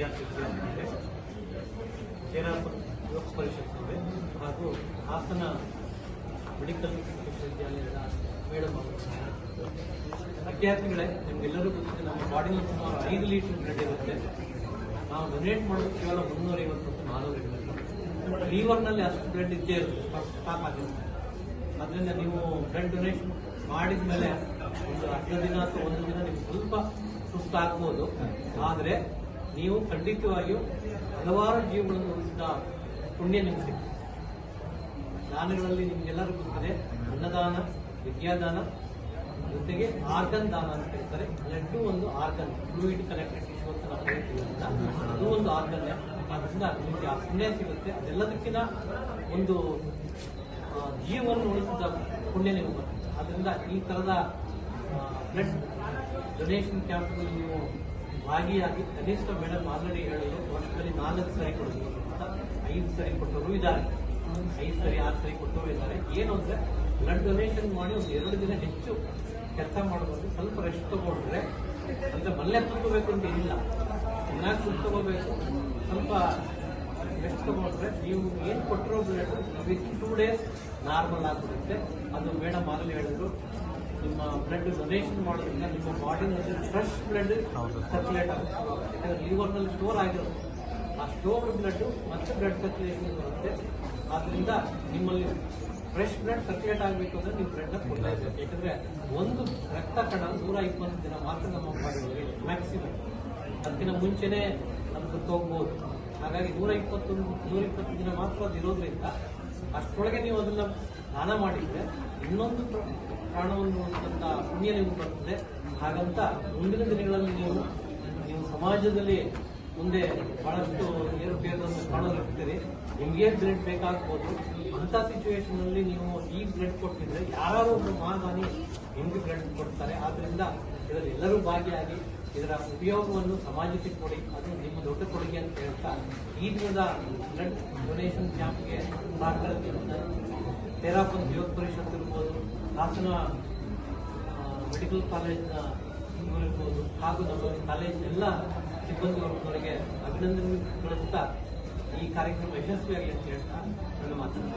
ವಿದ್ಯಾರ್ಥಿ ವಿದ್ಯಾರ್ಥಿನಿಯರೇ ಸೇರಾಪ ಯುವಕ ಪರಿಷತ್ ಇದೆ ಹಾಗೂ ಹಾಸನ ಮೆಡಿಕಲ್ ವಿಶ್ವವಿದ್ಯಾಲಯದ ಮೇಡಮ್ ಅವರು ವಿದ್ಯಾರ್ಥಿಗಳೇ ನಿಮ್ಗೆಲ್ಲರೂ ಗೊತ್ತಿದೆ ನಮ್ಮ ಬಾಡಿನಲ್ಲಿ ಸುಮಾರು ಐದು ಲೀಟರ್ ಬ್ಲಡ್ ಇರುತ್ತೆ. ನಾವು ಡೊನೇಟ್ ಮಾಡೋದು ಕೇವಲ ಮುನ್ನೂರ ಐವತ್ತು ನಾನ್ನೂರು ಇರುತ್ತೆ ಲೀವರ್ನಲ್ಲಿ ಅಷ್ಟು ಬ್ಲಡ್ ಇದ್ದೇ ಇರುತ್ತೆ ಸ್ಟಾಕ್ ಆಗಿರುತ್ತೆ ಅದರಿಂದ ನೀವು ಬ್ಲಡ್ ಡೊನೇಟ್ ಮಾಡಿದ ಮೇಲೆ ಒಂದು ಅರ್ಧ ದಿನ ಅಥವಾ ಒಂದು ದಿನ ನಿಮ್ಗೆ ಸ್ವಲ್ಪ ಸುಸ್ತಾಗ್ಬೋದು. ಆದರೆ ನೀವು ಖಂಡಿತವಾಗಿಯೂ ಹಲವಾರು ಜೀವಗಳನ್ನು ಉಳಿಸಿದ ಪುಣ್ಯ ನಿಮಗೆ ದಾನಗಳಲ್ಲಿ ನಿಮ್ಗೆಲ್ಲರೂ ಗೊತ್ತದೆ ಅನ್ನದಾನ, ವಿದ್ಯಾದಾನ, ಜೊತೆಗೆ ಆರ್ಗನ್ ದಾನ ಅಂತ ಹೇಳ್ತಾರೆ. ಬ್ಲಡ್ ಒಂದು ಆರ್ಗನ್, ಫ್ಲೂಯಿಡ್ ಕನೆಕ್ಟೆಡ್ ಟಿಶ್ಯೂ ಅಂತ ನಾವು ಹೇಳ್ತೀವಿ ಅದು ಒಂದು ಆರ್ಗನ್. ಅದರಿಂದ ನಿಮಗೆ ಆ ಪುಣ್ಯ ಸಿಗುತ್ತೆ. ಅದೆಲ್ಲದಕ್ಕಿಂತ ಒಂದು ಜೀವವನ್ನು ಉಳಿಸಿದ ಪುಣ್ಯ ಬರುತ್ತೆ ಅದರಿಂದ ಈ ಥರದ ಬ್ಲಡ್ ಡೊನೇಷನ್ ಕ್ಯಾಂಪ್ಗಳು ನೀವು ಭಾಗಿಯಾಗಿ ಕನಿಷ್ಠ ಮೇಡಮ್ ಆಲ್ರೆಡಿ ಹೇಳಿದ್ರು ವರ್ಷದಲ್ಲಿ ನಾಲ್ಕು ಸರಿ ಕೊಡೋದು ಐದು ಸರಿ ಕೊಟ್ಟವರು ಇದ್ದಾರೆ. ಐದು ಸರಿ, ಆರು ಸರಿ ಕೊಟ್ಟವರು ಇದ್ದಾರೆ. ಏನು ಅಂದ್ರೆ ಬ್ಲಡ್ ಡೊನೇಷನ್ ಮಾಡಿ ಒಂದು ಎರಡು ದಿನ ಹೆಚ್ಚು ಕೆಲಸ ಮಾಡಬಹುದು ಸ್ವಲ್ಪ ರೆಸ್ಟ್ ತಗೊಂಡ್ರೆ ಅಂದ್ರೆ ಮಲ್ಲೆ ತಗೋಬೇಕು ಅಂತ ಏನಿಲ್ಲ. ಚೆನ್ನಾಗಿ ಕುತ್ಕೋಬೇಕು ಸ್ವಲ್ಪ ರೆಸ್ಟ್ ತಗೊಂಡ್ರೆ ನೀವು ಏನು ಕೊಟ್ಟಿರೋ blood with two days normal ಆಗಿಬಿಡುತ್ತೆ ಅದು ಮೇಡಮ್ ಆಗಲಿ ಹೇಳಿದ್ರು. ನಿಮ್ಮ ಬ್ಲಡ್ ಡೊನೇಷನ್ ಮಾಡೋದ್ರಿಂದ ನಿಮ್ಮ ಬಾಡಿನಲ್ಲಿ ಫ್ರೆಶ್ ಬ್ಲಡ್ ಸರ್ಕ್ಯುಲೇಟ್ ಆಗುತ್ತೆ. ಯಾಕಂದ್ರೆ ಲಿವರ್ನಲ್ಲಿ ಸ್ಟೋರ್ ಆಗಿರೋದು. ಆ ಸ್ಟೋರ್ ಬ್ಲಡ್ ಮತ್ತೆ ಬ್ಲಡ್ ಸರ್ಕ್ಯುಲೇಷನ್ ಬರುತ್ತೆ. ಆದ್ದರಿಂದ ನಿಮ್ಮಲ್ಲಿ ಫ್ರೆಶ್ ಬ್ಲಡ್ ಸರ್ಕ್ಯುಲೇಟ್ ಆಗಬೇಕು ಅಂದ್ರೆ ನೀವು ಬ್ಲಡ್ ಇದೆ ಯಾಕಂದ್ರೆ ಒಂದು ರಕ್ತ ಕಣ ನೂರ ಇಪ್ಪತ್ತು ದಿನ ಮಾತ್ರ ನಮ್ಮ ಬಾಡಿಯಲ್ಲಿ ಮ್ಯಾಕ್ಸಿಮಮ್ ಅದಕ್ಕಿಂತ ಮುಂಚೆನೇ ನಮ್ಗೆ ಹೋಗ್ಬೋದು ಹಾಗಾಗಿ ನೂರ ಇಪ್ಪತ್ತು ನೂರ ಇಪ್ಪತ್ತು ದಿನ ಮಾತ್ರ ಅದು ಇರೋದ್ರಿಂದ ಅಷ್ಟರೊಳಗೆ ನೀವು ಅದನ್ನ ದಾನ ಮಾಡಿದ್ರೆ ಇನ್ನೊಂದು ಪ್ರ- ಪ್ರಾಣವನ್ನು ಪುಣ್ಯ ನಿಮ್ಗೆ ಬರ್ತದೆ. ಹಾಗಂತ ಮುಂದಿನ ದಿನಗಳಲ್ಲಿ ನೀವು ನೀವು ಸಮಾಜದಲ್ಲಿ ಮುಂದೆ ಬಹಳಷ್ಟು ಏರುಪೇರನ್ನು ಕಾಣಲಿರ್ತೀರಿ ನಿಮಗೆ ಬ್ಲಡ್ ಬೇಕಾಗ್ಬೋದು. ಅಂತ ಸಿಚುವೇಶನ್ ಅಲ್ಲಿ ನೀವು ಈ ಬ್ಲಡ್ ಕೊಟ್ಟಿದ್ರೆ ಯಾರು ಒಬ್ಬರು ಮಹಾದಾನಿ ನಿಮ್ಗೆ ಬ್ಲಡ್ ಕೊಡ್ತಾರೆ. ಆದ್ರಿಂದ ಇದರಲ್ಲಿ ಎಲ್ಲರೂ ಭಾಗಿಯಾಗಿ ಇದರ ಉಪಯೋಗವನ್ನು ಸಮಾಜಕ್ಕೆ ಕೊಡಿ, ಅದು ನಿಮ್ಮ ದೊಡ್ಡ ಕೊಡುಗೆ ಅಂತ ಹೇಳ್ತಾ, ಈ ದಿನದ ಬ್ಲಡ್ ಡೊನೇಷನ್ ಕ್ಯಾಂಪ್ಗೆ ಸಹಕರಿಸಿದ ತೇರಾಪುರ ಯುವಕ ಪರಿಷತ್ ಇರ್ಬೋದು, ಹಾಸನ ಮೆಡಿಕಲ್ ಕಾಲೇಜಿನ ಇರ್ಬೋದು, ಹಾಗೂ ನಮ್ಮ ಕಾಲೇಜ್ ಎಲ್ಲ ಸಿಬ್ಬಂದಿ ವರ್ಗದವರಿಗೆ ಅಭಿನಂದನೆ ಕಳಿಸ್ತಾ ಈ ಕಾರ್ಯಕ್ರಮ ಯಶಸ್ವಿಯಾಗಲಿ ಅಂತ ಹೇಳ್ತಾ ನನ್ನ ಮಾತನ್ನು.